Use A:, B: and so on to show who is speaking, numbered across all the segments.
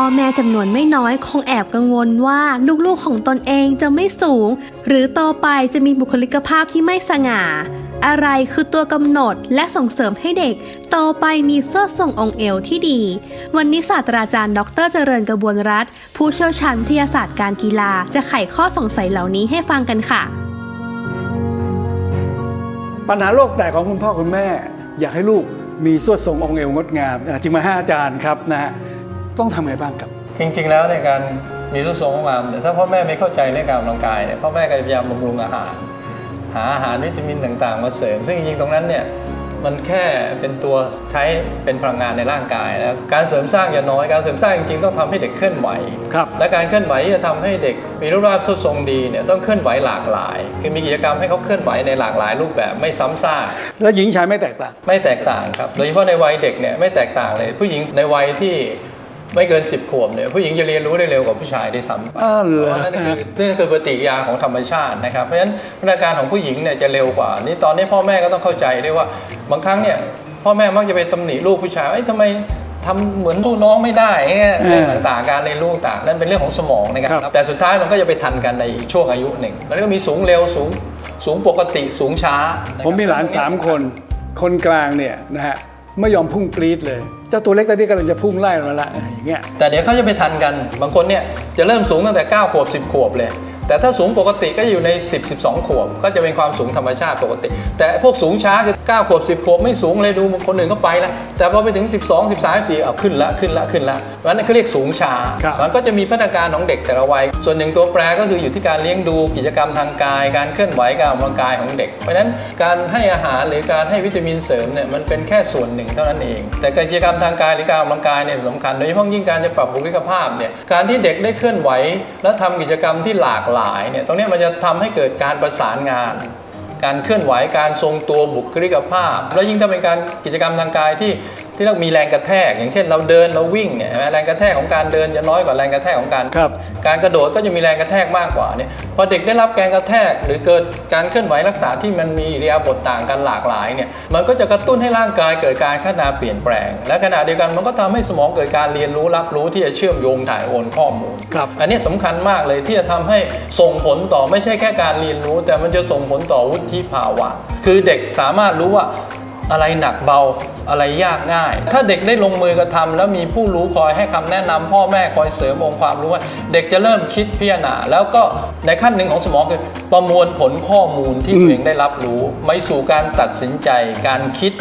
A: พ่อแม่จำนวนไม่น้อยคงแอบกังวลว่าลูกๆของตนเองจะไม่สูง หรือโตไปจะมีบุคลิกภาพที่ไม่สง่า อะไรคือตัวกำหนดและส่งเสริมให้เด็กโตไปมีเสื้อทรงองเอวที่ดี วันนี้ศาสตราจารย์ ดรเจริญกระบวนรัฐ ผู้เชี่ยวชาญวิทยาศาสตร์การกีฬาจะไขข้อสงสัยเหล่านี้ให้ฟังกันค่ะ
B: ปัญหาโลกแตกของคุณพ่อคุณแม่ อยากให้ลูกมีสวดทรงองเอวงดงามจริงมาห้าอาจารย์ครับนะฮะ ต้องทำไงบ้างครับ
C: จริงๆแล้วในการมีรูปทรงของงามแต่ถ้าพ่อแม่ไม่เข้าใจเรื่องการออกกำลังกายเนี่ยพ่อแม่ก็พยายามบำรุงอาหาร หาอาหารวิตามินต่างๆ มาเสริม ซึ่งจริงๆตรงนั้นเนี่ยมันแค่เป็นตัวใช้เป็นพลังงานในร่างกายแล้วการเสริมสร้างอย่าน้อยการเสริมสร้างจริงๆต้องทำให้เด็กเคลื่อนไหว
B: ครับ
C: และการเคลื่อนไหวที่จะทำให้เด็กมีรูปร่างสุดทรงดีเนี่ยต้องเคลื่อนไหวหลากหลาย คือมีกิจกรรมให้เขาเคลื่อนไหวในหลากหลายรูปแบบไม่ซ้ำซาก
B: แล้วหญิงชายไม่แตกต่าง
C: ไม่แตกต่างครับโดยเฉพาะในวัยเด็กเนี่ยไม่แตกต่างเลย ผู้หญิงในวัยที่ ไม่เกิน 10 ขวบเนี่ยผู้หญิงจะเรียนรู้ได้เร็วกว่าผู้ชายด้วยซ้ำไป
B: อ้าวเหรอ
C: เพราะนั่นคือนั่นคือปฏิกิริยาของธรรมชาตินะครับ เพราะฉะนั้นพัฒนาการของผู้หญิงเนี่ยจะเร็วกว่า นี่ตอนนี้พ่อแม่ก็ต้องเข้าใจด้วยว่าบางครั้งเนี่ยพ่อแม่มักจะไปตำหนิลูกผู้ชายเอ้ยทำไมทำเหมือนลูกน้องไม่ได้เงี้ยเรื่องต่างๆการเรียนรู้ต่างนั่นเป็นเรื่องของสมองนะครับแต่สุดท้ายมันก็จะไปทันกันในช่วงอายุหนึ่งมันก็มีสูงเร็วสูงสูงปกติสูงช้านะครับ
B: ผมมีหลานสามคน คนกลางเนี่ยนะฮะ ไม่ยอมพุ่งปรีดเลย เจ้าตัวเล็กตอนนี้กำลังจะพุ่งไล่เราละอย่างเงี้ย
C: แต่เดี๋ยวเขาจะไปทันกัน บางคนเนี่ยจะเริ่มสูงตั้งแต่9ขวบ10 ขวบเลย แต่ถ้าสูงปกติก็อยู่ใน 10 12 ขวบ ก็จะเป็นความสูงธรรมชาติปกติ แต่พวกสูงช้าคือ9ขวบ 10 ขวบไม่สูงเลยดูคนอื่นก็ไปแล้ว แต่พอไปถึง 12 13 14เอาขึ้นละขึ้นละขึ้นละวันนั้นเขาเรียกสูงช้า
B: ครับ
C: มันก็จะมีพัฒนาการของเด็กแต่ละวัย ส่วนหนึ่งตัวแปรก็คืออยู่ที่การเลี้ยงดูกิจกรรมทางกาย การเคลื่อนไหวการออกกำลังกายของเด็ก เพราะฉะนั้นการให้อาหารหรือการให้วิตามินเสริมเนี่ยมันเป็นแค่ส่วนหนึ่งเท่านั้นเอง แต่กิจกรรมทางกายหรือการออกกำลังกายเนี่ยสำคัญโดยเฉพาะยิ่งการจะปรับบุคลิกภาพเนี่ยการที่เด็กได้เคลื่อนไหว และทำกิจกรรมที่หลากหลายเนี่ยตรงนี้มันจะทำให้เกิดการประสานงาน การเคลื่อนไหวการทรงตัวบุคลิกภาพ แล้วยิ่งถ้าเป็นการกิจกรรมทางกายที่ ที่เรามีแรงกระแทก อย่างเช่นเราเดินเราวิ่งเนี่ยเห็นไหมแรงกระแทกของการเดินจะน้อยกว่าแรงกระแทกของการ
B: ครับ
C: การกระโดดก็จะมีแรงกระแทกมากกว่าเนี่ยพอเด็กได้รับแรงกระแทก หรือเกิดการเคลื่อนไหวรักษาที่มันมีอิริยาบถต่างกันหลากหลายเนี่ยมันก็จะกระตุ้นให้ร่างกายเกิดการพัฒนาเปลี่ยนแปลง และขณะเดียวกันมันก็ทำให้สมองเกิดการเรียนรู้รับรู้ที่จะเชื่อมโยงถ่ายโอนข้อมูล
B: ครับ
C: อันนี้สำคัญมากเลยที่จะทำให้ส่งผลต่อไม่ใช่แค่การเรียนรู้ แต่มันจะส่งผลต่อวุฒิภาวะ คือเด็กสามารถรู้ว่า อะไรหนักเบาอะไรยากง่าย ถ้าเด็กได้ลงมือกระทำแล้วมีผู้รู้คอยให้คำแนะนำพ่อแม่คอยเสริมองค์ความรู้ว่าเด็กจะเริ่มคิดพิจารณาแล้วก็ในขั้นหนึ่งของสมองคือประมวลผลข้อมูลที่
B: อืม
C: ตัวเองได้รับรู้ ไม่สู่การตัดสินใจการคิด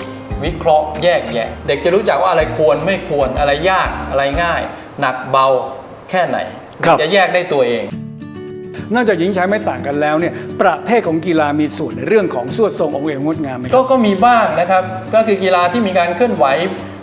C: วิเคราะห์แยกแยะ เด็กจะรู้จักว่าอะไรควรไม่ควรอะไรยากอะไรง่าย หนักเบาแค่ไหน
B: ครับ
C: จะแยกได้ตัวเอง
B: นอกจากหญิงชายไม่ต่างกันแล้วเนี่ยประเภทของกีฬามีส่วนในเรื่องของสวดทรงองค์เอวงดงามไหมค
C: ก็
B: รับ
C: ก็มีบ้างนะครับ ก็คือกีฬาที่มีการเคลื่อนไหว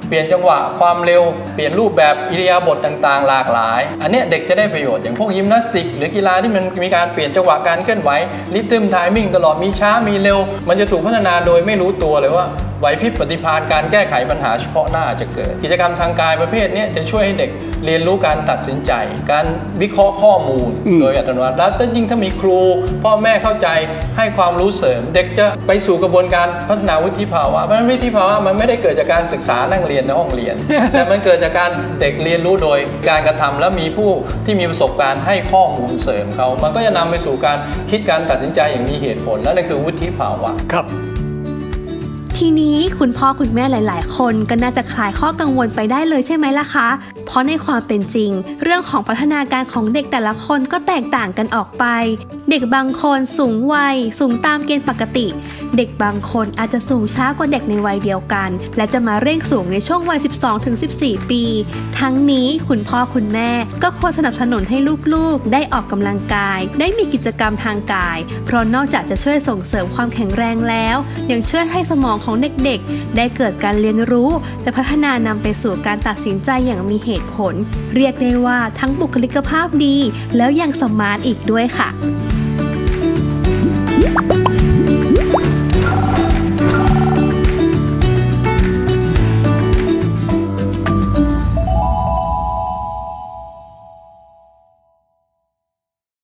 C: เปลี่ยนจังหวะความเร็ว เปลี่ยนรูปแบบอิริยาบถต่างๆ หลากหลาย อันเนี้ยเด็กจะได้ประโยชน์อย่างพวกยิมนาสติก หรือกีฬาที่มันมีการเปลี่ยนจังหวะการเคลื่อนไหวริทึมไทมิ่งตลอดมีช้ามีเร็ว มันจะถูกพัฒนาโดยไม่รู้ตัวเลยว่าไหวพริบปฏิภาณการแก้ไขปัญหาเฉพาะหน้าจะเกิด กิจกรรมทางกายประเภทเนี้ยจะช่วยให้เด็กเรียนรู้การตัดสินใจ การวิเคราะห์ข้อมูล
B: อืม
C: โดยอัตโนมัติแล้วถ้ายิ่งถ้ามีครู พ่อแม่เข้าใจให้ความรู้เสริม เด็กจะไปสู่กระบวนการพัฒนาวุฒิภาวะเพราะฉะนั้นวุฒิภาวะมันไม่ได้เกิดจากการศึกษานั่งเรียนในห้องเรียน แต่มันเกิดจากการเด็กเรียนรู้โดยการกระทำและมีผู้ที่มีประสบการณ์ให้ข้อมูลเสริมเขามันก็จะนำไปสู่การคิดการตัดสินใจอย่างมีเหตุผลและนั่นคือวุฒิภาวะ
B: ครับ
A: ทีนี้คุณพ่อคุณแม่หลาย ๆ คนก็น่าจะคลายข้อกังวลไปได้เลยใช่ไหมล่ะคะ เพราะในความเป็นจริง เรื่องของพัฒนาการของเด็กแต่ละคนก็แตกต่างกันออกไป เด็กบางคนสูงวัย สูงตามเกณฑ์ปกติ เด็กบางคนอาจจะสูงช้ากว่าเด็กในวัยเดียวกัน และจะมาเร่งสูงในช่วงวัย 12-14 ปี ทั้งนี้คุณพ่อคุณแม่ก็ควรสนับสนุนให้ลูกๆ ได้ออกกำลังกาย ได้มีกิจกรรมทางกาย เพราะนอกจากจะช่วยส่งเสริมความแข็งแรงแล้ว ยังช่วยให้สมองของเด็กๆ ได้เกิดการเรียนรู้ และพัฒนานำไปสู่การตัดสินใจอย่างมีเหตุผล เรียกได้ว่าทั้งบุคลิกภาพดี แล้วยังสมาร์ทอีกด้วยค่ะ